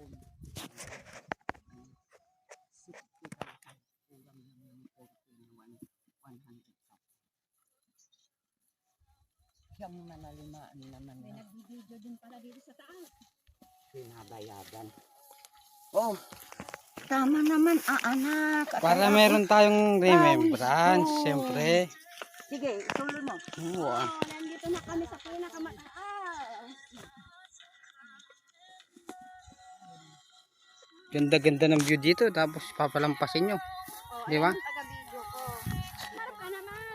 home. Siyang manalimaan naman na. May nagbibideo din pala dito sa taas. Pinabayagan. Oh, tama naman ah anak. At Para anak. meron tayong remembrance, siyempre. Sige, tuloy mo. Oo. Oh, nandito na kami sa kanya nakamataaw. Ganda-ganda ng view dito tapos papalampasin nyo. Oh, Di ba? Taga-video ko. Harap ka naman.